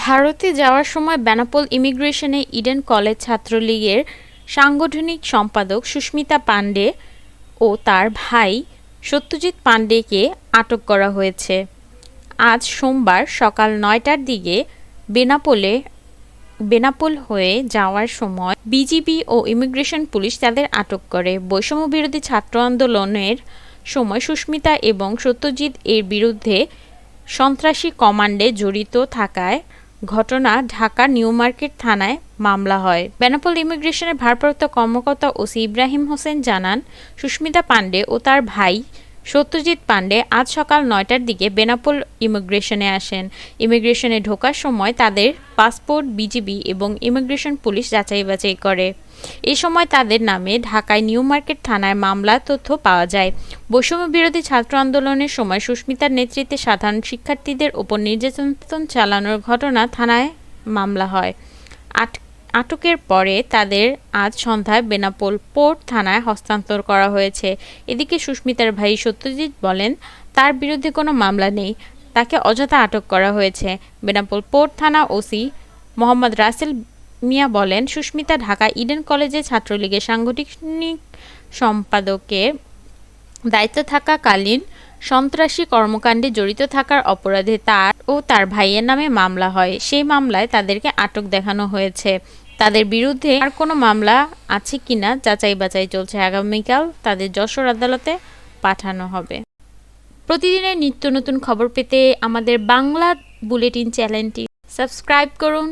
ভারতে যাওয়ার সময় বেনাপোল ইমিগ্রেশনে ইডেন কলেজ ছাত্রলীগের সাংগঠনিক সম্পাদক সুস্মিতা পাণ্ডে ও তার ভাই সত্যজিৎ পাণ্ডেকে আটক করা হয়েছে। আজ সোমবার সকাল নয়টার দিকে বেনাপোলে, বেনাপোল হয়ে যাওয়ার সময় বিজিবি ও ইমিগ্রেশন পুলিশ তাদের আটক করে। বৈষম্য বিরোধী ছাত্র আন্দোলনের সময় সুস্মিতা এবং সত্যজিৎ এর বিরুদ্ধে সন্ত্রাসী কমান্ডে জড়িত থাকায় ঘটনা ঢাকা নিউ মার্কেট থানায় মামলা হয়। বেনাপোল ইমিগ্রেশনের ভারপ্রাপ্ত কর্মকর্তা ওসি ইব্রাহিম হোসেন জানান, সুস্মিতা পাণ্ডে ও তার ভাই সত্যজিৎ পাণ্ডে আজ সকাল নয়টার দিকে বেনাপোল ইমিগ্রেশনে আসেন। ইমিগ্রেশনে ঢোকার সময় তাদের পাসপোর্ট, বিজিবি এবং ইমিগ্রেশন পুলিশ যাচাই বাছাই করে। এ সময় তাদের নামে ঢাকায় নিউ মার্কেট থানায় মামলা, তথ্য পাওয়া যায়। বৈষম্য বিরোধী ছাত্র আন্দোলনের সময় সুস্মিতার নেতৃত্বে সাধারণ শিক্ষার্থীদের ওপর নির্যাতন চালানোর ঘটনা থানায় মামলা হয়। আট আটকের পরে তাদের আজ সন্ধ্যায় বেনাপোল পোর্ট থানায় হস্তান্তর করা হয়েছে। এদিকে সুস্মিতার ভাই সত্যজিৎ বলেন, তার বিরুদ্ধে কোনো মামলা নেই। তাকে অযথা আটক করা হয়েছে। বেনাপোল পোর্ট থানা ওসি মোহাম্মদ রাসেল মিয়া বলেন, সুস্মিতা ঢাকা ইডেন কলেজে ছাত্রলীগের সাংগঠনিক সম্পাদকের দায়িত্ব থাকাকালীন সন্ত্রাসী কর্মকাণ্ডে জড়িত থাকার অপরাধে তার ও তার ভাইয়ের নামে মামলা হয়। সেই মামলায় তাদেরকে আটক দেখানো হয়েছে। তাদের বিরুদ্ধে আর কোনো মামলা আছে কিনা যাচাই বাছাই চলছে আগামীকাল তাদের যশোর আদালতে পাঠানো হবে। প্রতিদিনের নিত্য নতুন খবর পেতে আমাদের বাংলা বুলেটিন চ্যানেলটি সাবস্ক্রাইব করুন।